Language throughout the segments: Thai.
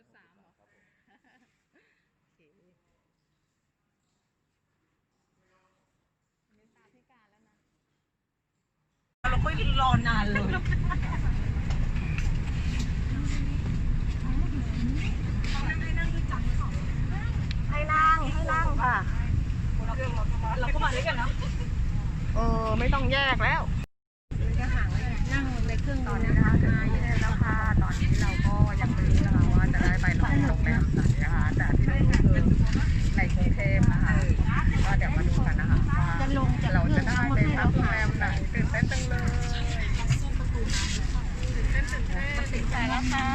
จุดสามเหรอครโอเควันนตาพิการแล้วนะ เราก็รอนานเลยให้นั่งให้นั่งค่ะ เราก็มาด้วยกันเนาะเออ ไม่ต้องแยกแล้ว นั่งในเครื่องตอนนี้นะคะ จะได้ไปนอนโรงแรมไหนนะคะแต่ที่รู้คือในกรุงเทพนะคะก็เดี๋ยวมาดูกันนะคะว่าเราจะได้ไปพักโรงแรมไหนตื่นเต้นจังเลยตื่นเต้นตื่นเต้นตื่นใจแล้วค่ะ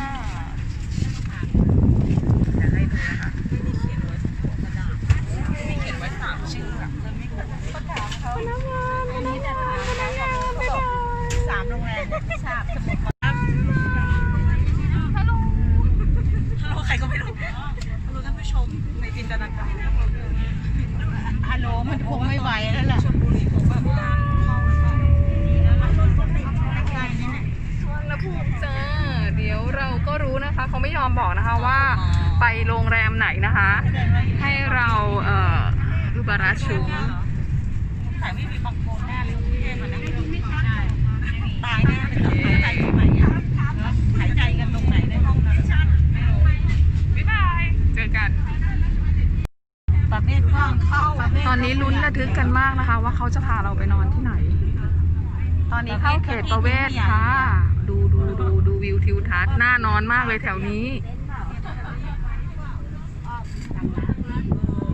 เดี๋ยวให้ดูนะคะมีเขียนไว้สามชื่ออะเลยไม่กดก็ถามเขาอันนี้จะถามเขาบอกสามโรงแรมไม่ทรามดฮัลโหลฮัลโหลใครก็ไม่รู้ฮัลโหลท่านผู้ชม ในจินตนาการฮัลโหลมันคงไม่ไหวแล้วล่ะชลบุรีคงแบบน้ำเข้าแล้วค่ะใกล้ๆนี่แหละสุวรรณภูมิจ้าเดี๋ยวเราก็รู้นะคะเขาไม่ยอมบอกนะคะว่าไปโรงแรมไหนนะคะ ให้เราเอ่อรูบาราชุมแต่ไม่มีบางคนแน่เลยกรุงเทพอะนะใช่ตายแน่เลยหายใจตรงไหนอะหายใจกันตรงไหนในห้องนั้นไม่รู้ บ๊ายบาย เจอกัน ประเภทข้างเข้า ตอนนี้ลุ้นระ ทึกกันมากนะคะ ว่าเขาจะพาเราไปนอนที่ไหน ตอนนี้เข้าเขตประเวศค่ะ ดูดูดูดูวิวทิวทัศน์น่านอนมากเลยแถวนี้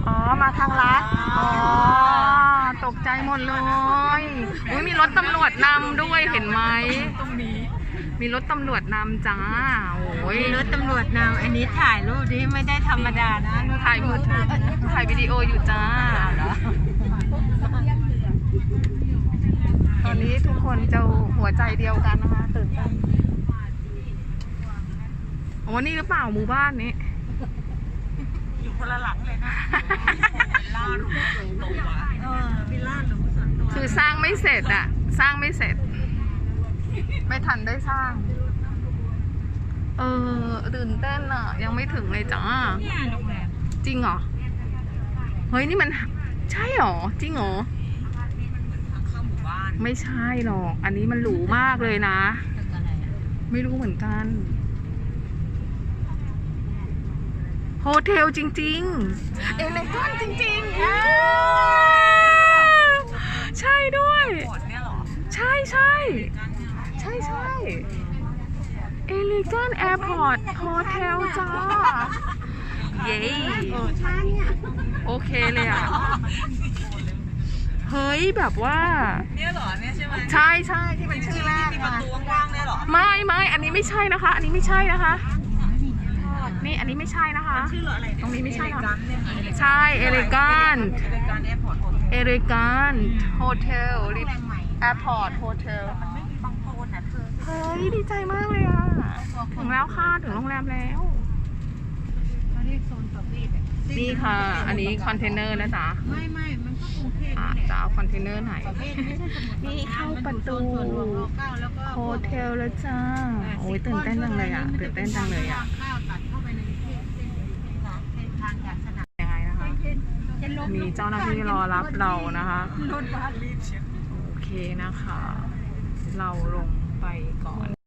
อ๋อ มาทางลัดอ๋อ ตกใจหมดเลยอุ้ยมีรถตำรวจนำด้วยเห็นไหม ตรงนี้ มีรถตำรวจนำจ้า โอ้ยมีรถตำรวจนำอันนี้ถ่ายรูปดิไม่ได้ธรรมดานะถ่ายมือถือถ่ายวิดีโออยู่จ้า ต อนนี้ทุกคนจะหัวใจเดียวกันนะคะตื่นเต้นโอ้นี่หรือเปล่าหมู่บ้านนี้ อยู่คนละหลังเลยนะวิลล่าหรูส่วนตัวเออวิลล่าหรูส่วนตัวคือสร้างไม่เสร็จอะสร้างไม่เสร็จ ไม่ทันได้สร้าง เออตื่นเต้นอะยังไม่ถึงเลยจ้าเนี่ยโรงแรมจริงเหรอ เฮ้ยนี่มันใช่เหรอ จริงเหรอทางเข้า หมู่บ้านไม่ใช่หรอก อันนี้มันหรูมากเลยนะ ตึกอะไรอะไม่รู้เหมือนกันโฮเทลจริง ๆ เอเลกอนจริงๆอ้าวใช่ด้วย โบสถ์เนี่ยเหรอใช่ใช่ ใช่ใช่เอลิกอนแอร์พอร์ตโฮเทลจ้า เย้โอเคเลยอะ เฮ้ยแบบว่า เนี่ยเหรอเนี่ยใช่ไหมใช่ใช่ที่มันชื่อแรกมีประมาตูกว้างๆเนี่ยเหรอไม่ไม่อันนี้ไม่ใช่นะคะ อันนี้ไม่ใช่นะคะ นี่อันนี้ไม่ใช่นะคะ ชื่ออะไรเยตรงนี้ไม่ใช่เหรอเอเลกันเนี่ยค่ะใช่เอลิกอนเอเลกันแอร์พอร์ตโฮเทลเอลิกอนโฮเทลโรงแรมใหม่แอร์พอร์ตโฮเทลมันไม่มีบางโซนอะเธอเฮ้ยดีใจมากเลยอะ ถึงแล้วค่ะ ถึงโรงแรมแล้วเขาเรียกโซนประเภทอะ นี่ค่ะ อันนี้คอนเทนเนอร์นะจ๊ะไม่ไม่มันก็กรุงเทพอะนี่แหละจะเอาคอนเทนเนอร์ไหนประเภทไม่ใช่สมุทรนี่เข้าประตูมันอยู่โซนส่วนรวมรเก้าแล้วก็โฮเทลแล้วจ้า โอ้ยตื่นเต้นจังเลยอะ ตื่นเต้นจังเลยอะข้าวตัดเข้าไปในเส้นเส้นเส้นทางจากสนามยังไงนะคะ มีเจ้าหน้าที่รอรับเรานะคะรถบัสรีบเชียวโอเคนะคะ เราลงไปก่อน